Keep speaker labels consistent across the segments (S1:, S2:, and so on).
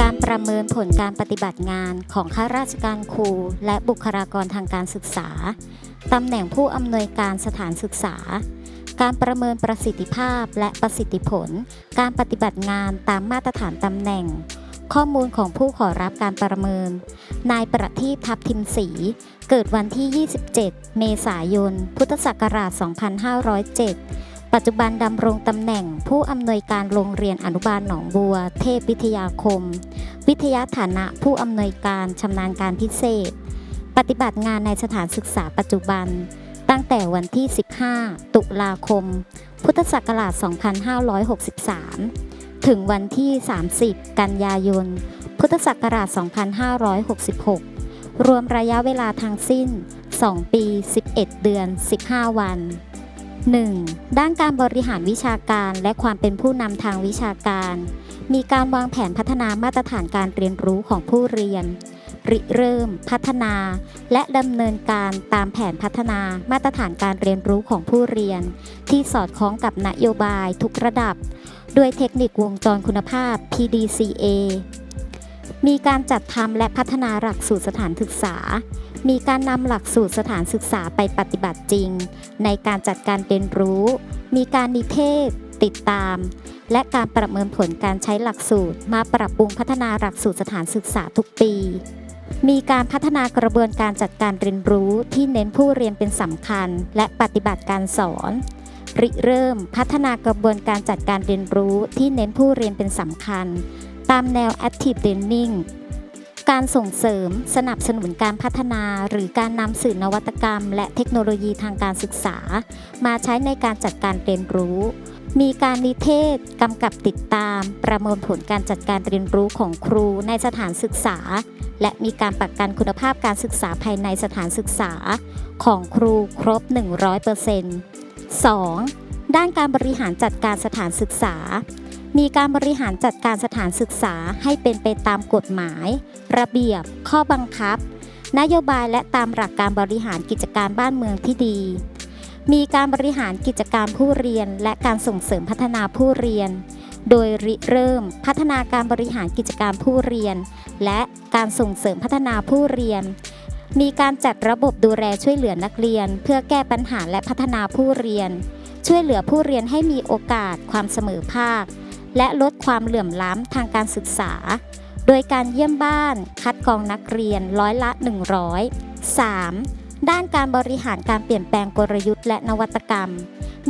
S1: การประเมินผลการปฏิบัติงานของข้าราชการครูและบุคลากรทางการศึกษา ตำแหน่งผู้อำนวยการสถานศึกษา การประเมินประสิทธิภาพและประสิทธิผล การปฏิบัติงานตามมาตรฐานตำแหน่ง ข้อมูลของผู้ขอรับการประเมิน นายประทีปทับทิมศรีเกิดวันที่ 27 เมษายน พุทธศักราช 2507 ปัจจุบันดำรงตำแหน่งผู้อำนวยการโรงเรียนอนุบาลหนองบัว เทพวิทยาคม วิทยาฐานะผู้อำนวยการชำนาญการพิเศษ ปฏิบัติงานในสถานศึกษาปัจจุบัน ตั้งแต่วันที่ 15 ตุลาคม พุทธศักราช 2563 ถึงวันที่ 30 กันยายน พุทธศักราช 2566 รวมระยะเวลาทั้งสิ้น 2 ปี 11 เดือน 15 วัน 1. ด้านการบริหารวิชาการและความเป็นผู้นำทางวิชาการ มีการวางแผนพัฒนามาตรฐานการเรียนรู้ของผู้เรียน ริเริ่ม พัฒนา และดำเนินการตามแผนพัฒนามาตรฐานการเรียนรู้ของผู้เรียน ที่สอดคล้องกับนโยบายทุกระดับ ด้วยเทคนิควงจรคุณภาพ PDCA มีการจัดทำและพัฒนาหลักสูตรสถานศึกษา มีการนำหลักสูตรสถานศึกษาไปปฏิบัติจริง ในการจัดการเรียนรู้ มีการนิเทศ ติดตาม และการประเมินผลการใช้หลักสูตร มาปรับปรุงพัฒนาหลักสูตรสถานศึกษาทุกปี มีการพัฒนากระบวนการจัดการเรียนรู้ที่เน้นผู้เรียนเป็นสำคัญ และปฏิบัติการสอนริเริ่มพัฒนากระบวนการจัดการเรียนรู้ที่เน้นผู้เรียนเป็นสำคัญ ตามแนว Active Learning การส่งเสริมสนับสนุนการพัฒนา หรือการนำสื่อนวัตกรรม และเทคโนโลยีทางการศึกษา มาใช้ในการจัดการเรียนรู้ มีการนิเทศกำกับติดตาม ประเมินผลการจัดการเรียนรู้ของครูในสถานศึกษา และมีการประกันคุณภาพการศึกษาภายในสถานศึกษา ของครูครบ 100% 2. ด้านการบริหารจัดการสถานศึกษา มีการบริหารจัดการสถานศึกษาให้เป็นไปตามกฎหมาย ระเบียบ ข้อบังคับ นโยบายและตามหลักการบริหารกิจการบ้านเมืองที่ดี มีการบริหารกิจการผู้เรียน และการส่งเสริมพัฒนาผู้เรียน โดยริเริ่มพัฒนาการบริหารกิจการผู้เรียน และการส่งเสริมพัฒนาผู้เรียน มีการจัดระบบดูแลช่วยเหลือนักเรียน เพื่อแก้ปัญหาและพัฒนาผู้เรียน ช่วยเหลือผู้เรียนให้มีโอกาสความเสมอภาค และลดความเหลื่อมล้ำทางการศึกษา โดยการเยี่ยมบ้านคัดกรองนักเรียนร้อยละ 100 3. ด้านการบริหารการเปลี่ยนแปลงกลยุทธ์และนวัตกรรม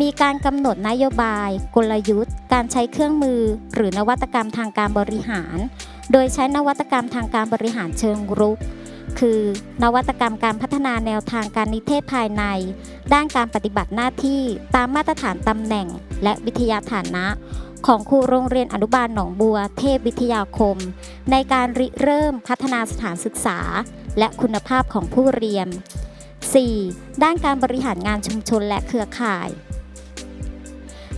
S1: มีการกำหนดนโยบาย กลยุทธ์ การใช้เครื่องมือ หรือนวัตกรรมทางการบริหาร โดยใช้นวัตกรรมทางการบริหารเชิงรุก คือ นวัตกรรมการพัฒนาแนวทางการนิเทศภายใน ด้านการปฏิบัติหน้าที่ตามมาตรฐานตำแหน่ง และวิทยาฐานะ ของครูโรงเรียนอนุบาลหนองบัว เทพวิทยาคม ในการริเริ่มพัฒนาสถานศึกษา และคุณภาพของผู้เรียน 4. ด้านการบริหารงานชุมชนและเครือข่าย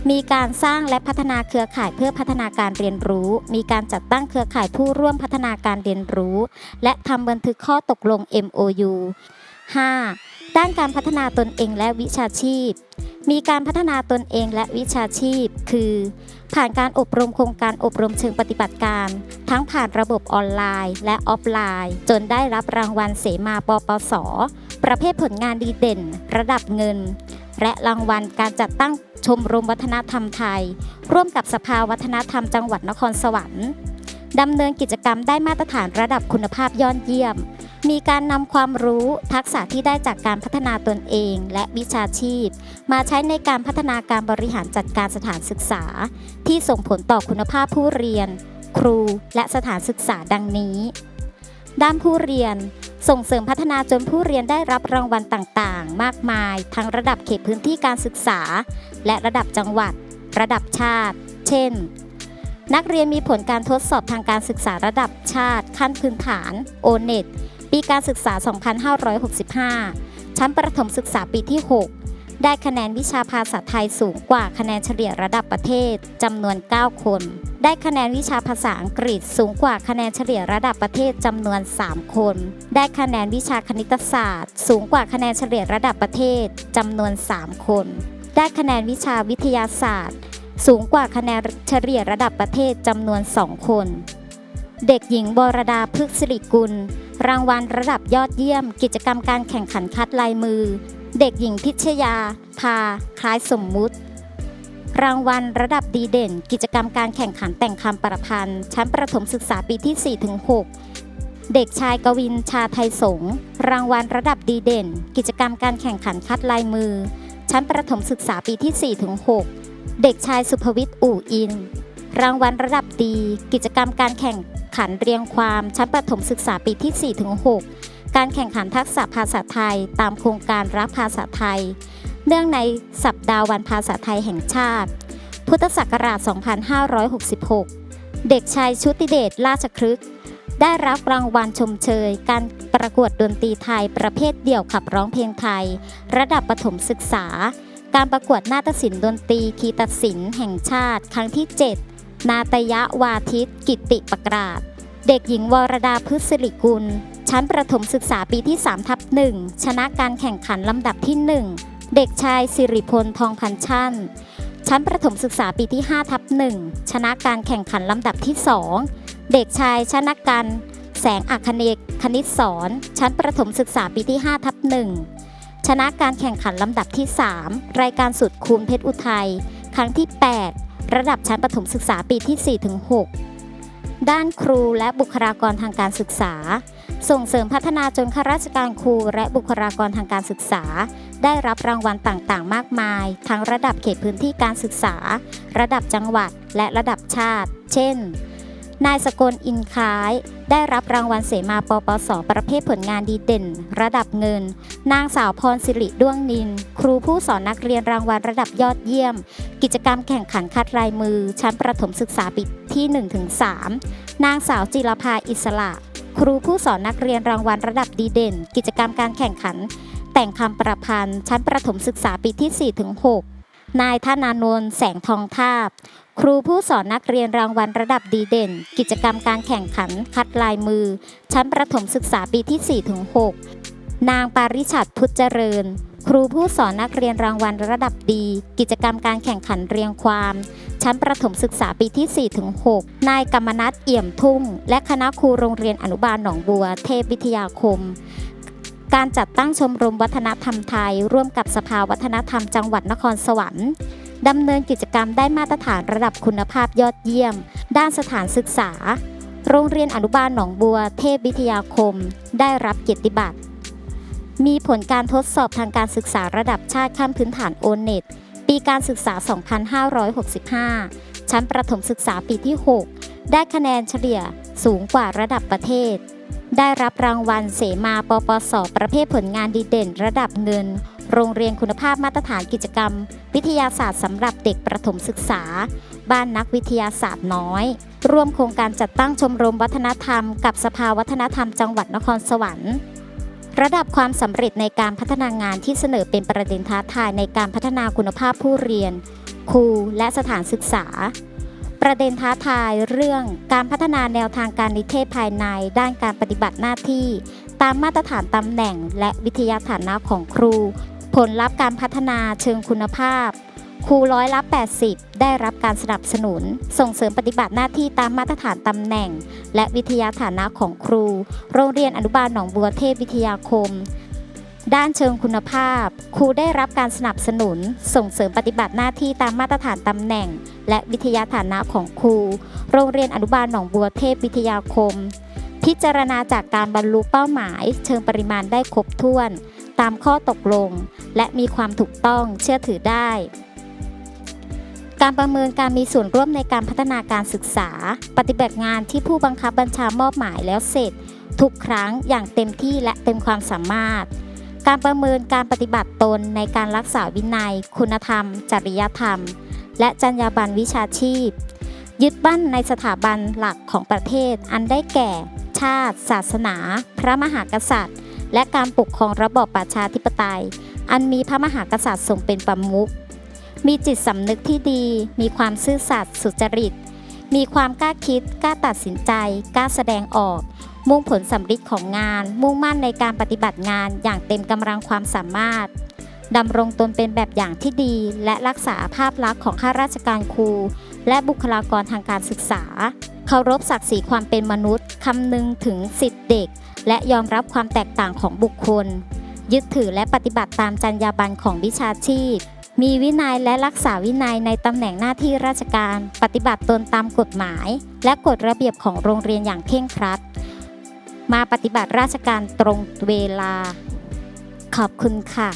S1: มีการสร้างและพัฒนาเครือข่ายเพื่อพัฒนาการเรียนรู้ มีการจัดตั้งเครือข่ายผู้ร่วมพัฒนาการเรียนรู้ และทำบันทึกข้อตกลง MOU 5. ด้านการพัฒนาตนเองและวิชาชีพ มีการพัฒนาตนเองและวิชาชีพ คือ ผ่านการอบรมโครงการอบรมเชิงปฏิบัติการ ทั้งผ่านระบบออนไลน์ และออฟไลน์ จนได้รับรางวัลเสมาปปส ประเภทผลงานดีเด่น ระดับเงิน และรางวัลการจัดตั้งชมรมวัฒนธรรมไทย ร่วมกับสภาวัฒนธรรมจังหวัดนครสวรรค์ดำเนินกิจกรรมได้มาตรฐานระดับคุณภาพยอดเยี่ยม มีการนำความรู้ทักษะที่ได้จากการพัฒนาตนเอง และวิชาชีพ มาใช้ในการพัฒนาการบริหารจัดการสถานศึกษา ที่ส่งผลต่อคุณภาพผู้เรียน ครูและสถานศึกษาดังนี้ ด้านผู้เรียน ส่งเสริมพัฒนาจนผู้เรียนได้รับรางวัลต่างๆ มากมาย ทั้งระดับเขตพื้นที่การศึกษา และระดับจังหวัด ระดับชาติ เช่นนักเรียนมีผลการทดสอบทางการศึกษาระดับชาติ ขั้นพื้นฐาน o n e t ปีการศึกษา 2565 ชั้นประถมศึกษาปีที่ 6 ได้คะแนนวิชาภาษาไทยสูงกว่าคะแนนเฉลี่ยระดับประเทศจำนวน 9 คน ได้คะแนนวิชาภาษาอังกฤษสูงกว่าคะแนนเฉลี่ยระดับประเทศจำนวน 3 คน ได้คะแนนวิชาคณิตศาสตร์ สูงกว่าคะแนนเฉลี่ยระดับประเทศจำนวน 3 คน ได้คะแนนวิชาวิทยาศาสตร์ สูงกว่าคะแนนเฉลี่ยระดับประเทศจำนวน 2 คน เด็กหญิงวรดาพฤกษริกุล รางวัลระดับยอดเยี่ยม กิจกรรมการแข่งขันคัดลายมือ เด็กหญิงพิชยา พา คล้ายสมมุติ รางวัลระดับดีเด่น กิจกรรมการแข่งขันแต่งคำประพันธ์ ชั้นประถมศึกษาปีที่ 4-6 เด็กชายกวินชาไทยสงรางวัลระดับดีเด่น กิจกรรมการแข่งขันคัดลายมือ ชั้นประถมศึกษาปีที่ 4-6 เด็กชายสุภวิทย์อู่อิน รางวัลระดับดี กิจกรรมการแข่ง ขันเรียงความชั้นประถมศึกษาปีที่ 4-6 การแข่งขันทักษะภาษาไทย ตามโครงการรักภาษาไทย เนื่องในสัปดาห์วันภาษาไทยแห่งชาติ พุทธศักราช 2566 เด็กชายชุติเดชราชครึก ได้รับรางวัลชมเชย การประกวดดนตรีไทยประเภทเดี่ยวขับร้องเพลงไทย ระดับประถมศึกษา การประกวดนาฏศิลป์ดนตรีคีตศิลป์แห่งชาติ ครั้งที่ 7 นาตยะวาทิตกิติประกราศ เด็กหญิงวรดาพฤกษ์สิริกุล ชั้นประถมศึกษาปีที่3ทับ1ชนะการแข่งขันลำดับที่ 1 เด็กชายสิริพลทองพันชั่น ชั้นประถมศึกษาปีที่5ทับ1ชนะการแข่งขันลำดับที่ 2 เด็กชายชนะกันแสงอัคเนกคณิตสอนชั้นประถมศึกษาปีที่5ทับ1ชนะการแข่งขันลำดับที่ 3 รายการสุดคูณเพชรอุทัย ครั้งที่ 8 ระดับชั้นประถมศึกษาปีที่4ถึง6ด้านครูและบุคลากรทางการศึกษา ส่งเสริมพัฒนาจนข้าราชการครูและบุคลากรทางการศึกษา ได้รับรางวัลต่างๆ มากมาย ทั้งระดับเขตพื้นที่การศึกษา ระดับจังหวัดและระดับชาติ เช่น นายสกลอินค้าย ได้รับรางวัลเสมาปปส ประเภทผลงานดีเด่น ระดับเงิน นางสาวพรสิริด้วงนิน ครูผู้สอนนักเรียนรางวัลระดับยอดเยี่ยม กิจกรรมแข่งขันคัดลายมือ ชั้นประถมศึกษาปีที่ 1-3 นางสาวจิรภาอิสระ ครูผู้สอนนักเรียนรางวัลระดับดีเด่น กิจกรรมการแข่งขัน แต่งคำประพันธ์ ชั้นประถมศึกษาปีที่ 4-6 นายธนานนท์แสงทองทาบ ครูผู้สอนนักเรียนรางวัลระดับดีเด่น กิจกรรมการแข่งขันคัดลายมือ ชั้นประถมศึกษาปีที่4-6นางปาริชัดพุทธเจริญ ครูผู้สอนนักเรียนรางวัลระดับดี กิจกรรมการแข่งขันเรียงความ ชั้นประถมศึกษาปีที่4-6นายกรรมนัทเอี่ยมทุ่ง และคณะครูโรงเรียนอนุบาลหนองบัว เทพวิทยาคม การจัดตั้งชมรมวัฒนธรรมไทย ร่วมกับสภาวัฒนธรรมจังหวัดนครสวรรค์ดำเนินกิจกรรมได้มาตรฐานระดับคุณภาพยอดเยี่ยม ด้านสถานศึกษา โรงเรียนอนุบาลหนองบัว เทพวิทยาคม ได้รับเกียรติบัตร มีผลการทดสอบทางการศึกษาระดับชาติขั้นพื้นฐานโอเน็ตปีการศึกษา 2565 ชั้นประถมศึกษาปีที่ 6 ได้คะแนนเฉลี่ยสูงกว่าระดับประเทศ ได้รับรางวัลเสมาปปส ประเภทผลงานดีเด่น ระดับเงิน โรงเรียนคุณภาพมาตรฐานกิจกรรม วิทยาศาสตร์สำหรับเด็กประถมศึกษา บ้านนักวิทยาศาสตร์น้อย ร่วมโครงการจัดตั้งชมรมวัฒนธรรม กับสภาวัฒนธรรมจังหวัดนครสวรรค์ระดับความสำเร็จในการพัฒนางานที่เสนอเป็นประเด็นท้าทายในการพัฒนาคุณภาพผู้เรียน ครูและสถานศึกษา ประเด็นท้าทายเรื่องการพัฒนาแนวทางการนิเทศภายใน ด้านการปฏิบัติหน้าที่ ตามมาตรฐานตำแหน่ง และวิทยาฐานะของครู ผลลัพธ์การพัฒนาเชิงคุณภาพ ครูร้อยละ 80 ได้รับการสนับสนุน ส่งเสริมปฏิบัติหน้าที่ตามมาตรฐานตำแหน่ง และวิทยาฐานะของครู โรงเรียนอนุบาลหนองบัวเทพวิทยาคม ด้านเชิงคุณภาพ ครูได้รับการสนับสนุน ส่งเสริมปฏิบัติหน้าที่ตามมาตรฐานตำแหน่ง และวิทยาฐานะของครู โรงเรียนอนุบาลหนองบัวเทพวิทยาคม พิจารณาจากการบรรลุเป้าหมาย เชิงปริมาณได้ครบถ้วน ตามข้อตกลง และมีความถูกต้องเชื่อถือได้ การประเมินการมีส่วนร่วมในการพัฒนาการศึกษา ปฏิบัติงานที่ผู้บังคับบัญชามอบหมายแล้วเสร็จ ทุกครั้งอย่างเต็มที่และเต็มความสามารถ การประเมินการปฏิบัติตนในการรักษาวินัย คุณธรรม จริยธรรม และจรรยาบรรณวิชาชีพ ยึดมั่นในสถาบันหลักของประเทศ อันได้แก่ ชาติ ศาสนา พระมหากษัตริย์ และการปกครองระบอบประชาธิปไตย อันมีพระมหากษัตริย์ทรงเป็นประมุขมีจิตสำนึกที่ดี มีความซื่อสัตย์สุจริต มีความกล้าคิด กล้าตัดสินใจ กล้าแสดงออก มุ่งผลสำเร็จของงาน มุ่งมั่นในการปฏิบัติงานอย่างเต็มกำลังความสามารถดำรงตนเป็นแบบอย่างที่ดี และรักษาภาพลักษณ์ของข้าราชการครู และบุคลากรทางการศึกษา เคารพศักดิ์ศรีความเป็นมนุษย์คำนึงถึงสิทธิเด็ก และยอมรับความแตกต่างของบุคคล ยึดถือและปฏิบัติตามจรรยาบรรณของวิชาชีพ มีวินัยและรักษาวินัยในตำแหน่งหน้าที่ราชการ ปฏิบัติตนตามกฎหมาย และกฎระเบียบของโรงเรียนอย่างเคร่งครัด มาปฏิบัติราชการตรงเวลา ขอบคุณค่ะ